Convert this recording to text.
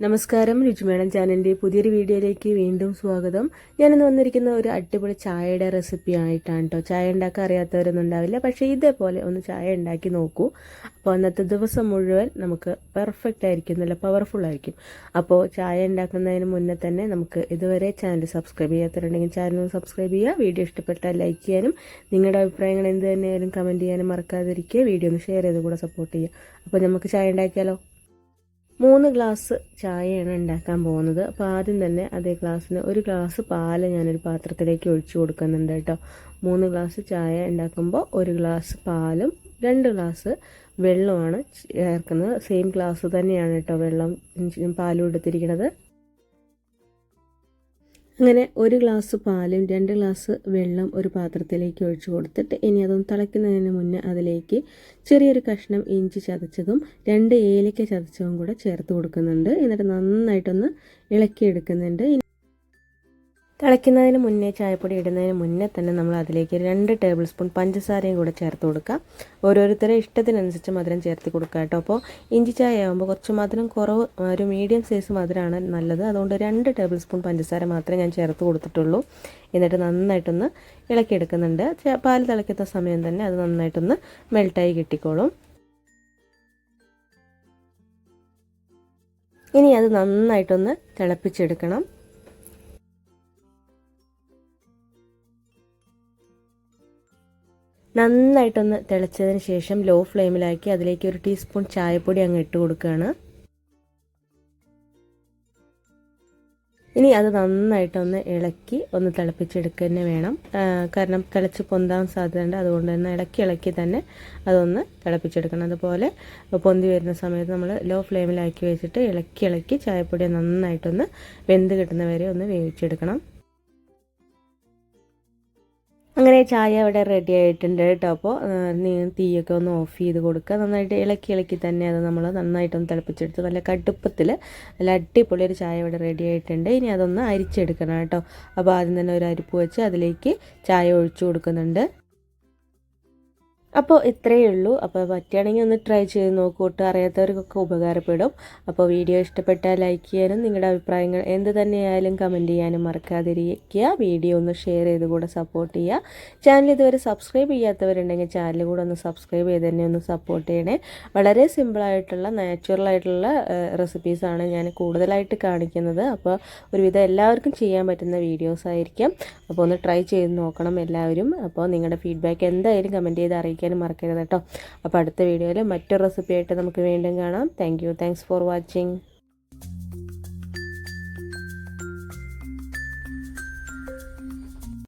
നമസ്കാരം രുചിമേടം ചാനലിന്റെ പുതിയൊരു വീഡിയോയിലേക്ക് വീണ്ടും സ്വാഗതം. ഞാനിന്ന് വന്നിരിക്കുന്ന ഒരു അടിപൊളി ചായയുടെ റെസിപ്പി ആയിട്ടാണ് കേട്ടോ ചായ ഉണ്ടാക്കാൻ അറിയാത്തവരൊന്നും ഉണ്ടാവില്ല പക്ഷേ ഇതേപോലെ ഒന്ന് ചായ ഉണ്ടാക്കി നോക്കൂ. അപ്പോൾ അന്നത്തെ ദിവസം മുഴുവൻ നമുക്ക് പെർഫെക്റ്റ് ആയിരിക്കും നല്ല പവർഫുൾ ആയിരിക്കും. അപ്പോൾ ചായ ഉണ്ടാക്കുന്നതിന് മുന്നേ തന്നെ നമുക്ക് ഇതുവരെ ചാനൽ സബ്സ്ക്രൈബ് ചെയ്യാത്തവരുണ്ടെങ്കിൽ ചാനൽ സബ്സ്ക്രൈബ് ചെയ്യുക. വീഡിയോ ഇഷ്ടപ്പെട്ടാൽ ലൈക്ക് ചെയ്യാനും നിങ്ങളുടെ അഭിപ്രായങ്ങൾ എന്ത് തന്നെയായാലും കമന്റ് ചെയ്യാനും മറക്കാതിരിക്കുക. വീഡിയോ ഒന്ന് ഷെയർ ചെയ്ത് കൂടെ സപ്പോർട്ട് ചെയ്യുക. അപ്പോൾ നമുക്ക് ചായ ഉണ്ടാക്കിയാലോ? മൂന്ന് ഗ്ലാസ് ചായയാണ് ഉണ്ടാക്കാൻ പോകുന്നത്. അപ്പോൾ ആദ്യം തന്നെ അതേ ഗ്ലാസ്സിന് ഒരു ഗ്ലാസ് പാൽ ഞാനൊരു പാത്രത്തിലേക്ക് ഒഴിച്ചു കൊടുക്കുന്നുണ്ട് കേട്ടോ. മൂന്ന് ഗ്ലാസ് ചായ ഉണ്ടാക്കുമ്പോൾ ഒരു ഗ്ലാസ് പാലും രണ്ട് ഗ്ലാസ് വെള്ളമാണ് ചേർക്കുന്നത്. സെയിം ഗ്ലാസ് തന്നെയാണ് കേട്ടോ വെള്ളം പാലും എടുത്തിരിക്കുന്നത്. അങ്ങനെ ഒരു ഗ്ലാസ് പാലും രണ്ട് ഗ്ലാസ് വെള്ളം ഒരു പാത്രത്തിലേക്ക് ഒഴിച്ചു കൊടുത്തിട്ട് ഇനി അതൊന്ന് തിളയ്ക്കുന്നതിന് മുന്നേ അതിലേക്ക് ചെറിയൊരു കഷ്ണം ഇഞ്ചി ചതച്ചതും രണ്ട് ഏലക്ക ചതച്ചതും കൂടെ ചേർത്ത് കൊടുക്കുന്നുണ്ട്. എന്നിട്ട് നന്നായിട്ടൊന്ന് ഇളക്കിയെടുക്കുന്നുണ്ട്. തിളയ്ക്കുന്നതിന് മുന്നേ ചായപ്പൊടി ഇടുന്നതിന് മുന്നേ തന്നെ നമ്മൾ അതിലേക്ക് രണ്ട് ടേബിൾ സ്പൂൺ പഞ്ചസാരയും കൂടെ ചേർത്ത് കൊടുക്കാം ഓരോരുത്തരെ ഇഷ്ടത്തിനനുസരിച്ച് മധുരം ചേർത്ത് കൊടുക്കുക കേട്ടോ. അപ്പോൾ ഇഞ്ചി ചായ ആകുമ്പോൾ കുറച്ച് മധുരം കുറവ് ഒരു മീഡിയം സൈസ് മധുരമാണ് നല്ലത്. അതുകൊണ്ട് രണ്ട് ടേബിൾ സ്പൂൺ പഞ്ചസാര മാത്രമേ ഞാൻ ചേർത്ത് കൊടുത്തിട്ടുള്ളൂ. എന്നിട്ട് നന്നായിട്ടൊന്ന് ഇളക്കിയെടുക്കുന്നുണ്ട്. പാൽ തിളയ്ക്കുന്ന സമയം തന്നെ അത് നന്നായിട്ടൊന്ന് മെൽട്ടായി കിട്ടിക്കോളും. ഇനി അത് നന്നായിട്ടൊന്ന് തിളപ്പിച്ചെടുക്കണം. നന്നായിട്ടൊന്ന് തിളച്ചതിന് ശേഷം ലോ ഫ്ലെയിമിലാക്കി അതിലേക്ക് ഒരു ടീസ്പൂൺ ചായപ്പൊടി അങ്ങ് ഇട്ട് കൊടുക്കുകയാണ്. ഇനി അത് നന്നായിട്ടൊന്ന് ഇളക്കി ഒന്ന് തിളപ്പിച്ചെടുക്കുക തന്നെ വേണം. കാരണം തിളച്ച് പൊന്താൻ സാധ്യതയുണ്ട്. അതുകൊണ്ട് തന്നെ ഇളക്കി ഇളക്കി തന്നെ അതൊന്ന് തിളപ്പിച്ചെടുക്കണം. അതുപോലെ പൊന്തി വരുന്ന സമയത്ത് നമ്മൾ ലോ ഫ്ലെയിമിലാക്കി വെച്ചിട്ട് ഇളക്കി ഇളക്കി ചായപ്പൊടി നന്നായിട്ടൊന്ന് വെന്ത് കിട്ടുന്നവരെ ഒന്ന് വേവിച്ചെടുക്കണം. അങ്ങനെ ചായ അവിടെ റെഡി ആയിട്ടുണ്ട് കേട്ടോ. അപ്പോൾ തീയൊക്കെ ഒന്ന് ഓഫ് ചെയ്ത് കൊടുക്കുക നന്നായിട്ട് ഇളക്കി ഇളക്കി തന്നെ അത് നമ്മൾ നന്നായിട്ടൊന്ന് തിളപ്പിച്ചെടുത്ത് നല്ല കടുപ്പത്തിൽ നല്ല അടിപൊളി ഒരു ചായ ഇവിടെ റെഡി ആയിട്ടുണ്ട്. ഇനി അതൊന്ന് അരിച്ചെടുക്കണം കേട്ടോ. അപ്പോൾ ആദ്യം തന്നെ ഒരു അരിപ്പ് വെച്ച് അതിലേക്ക് ചായ ഒഴിച്ചു കൊടുക്കുന്നുണ്ട്. അപ്പോൾ ഇത്രയേ ഉള്ളൂ. അപ്പോൾ പറ്റുകയാണെങ്കിൽ ഒന്ന് ട്രൈ ചെയ്ത് നോക്കൂട്ട് അറിയാത്തവർക്കൊക്കെ ഉപകാരപ്പെടും. അപ്പോൾ വീഡിയോ ഇഷ്ടപ്പെട്ടാൽ ലൈക്ക് ചെയ്യാനും നിങ്ങളുടെ അഭിപ്രായങ്ങൾ എന്ത് തന്നെയായാലും കമന്റ് ചെയ്യാനും മറക്കാതിരിക്കുക. വീഡിയോ ഒന്ന് ഷെയർ ചെയ്ത് കൂടെ സപ്പോർട്ട് ചെയ്യുക. ചാനൽ ഇതുവരെ സബ്സ്ക്രൈബ് ചെയ്യാത്തവരുണ്ടെങ്കിൽ ചാനൽ കൂടെ ഒന്ന് സബ്സ്ക്രൈബ് ചെയ്ത് തന്നെ ഒന്ന് സപ്പോർട്ട് ചെയ്യണേ. വളരെ സിമ്പിളായിട്ടുള്ള നാച്ചുറലായിട്ടുള്ള റെസിപ്പീസാണ് ഞാൻ കൂടുതലായിട്ട് കാണിക്കുന്നത്. അപ്പോൾ ഒരുവിധം എല്ലാവർക്കും ചെയ്യാൻ പറ്റുന്ന വീഡിയോസ് ആയിരിക്കും. അപ്പോൾ ഒന്ന് ട്രൈ ചെയ്ത് നോക്കണം എല്ലാവരും. അപ്പോൾ നിങ്ങളുടെ ഫീഡ്ബാക്ക് എന്തായാലും കമന്റ് ചെയ്ത് അറിയിക്കുക കഴിക്കാനും മറക്കരുത് കേട്ടോ. അപ്പോൾ അടുത്ത വീഡിയോയിൽ മറ്റൊരു റെസിപ്പിയായിട്ട് നമുക്ക് വീണ്ടും കാണാം. Thank you thanks for watching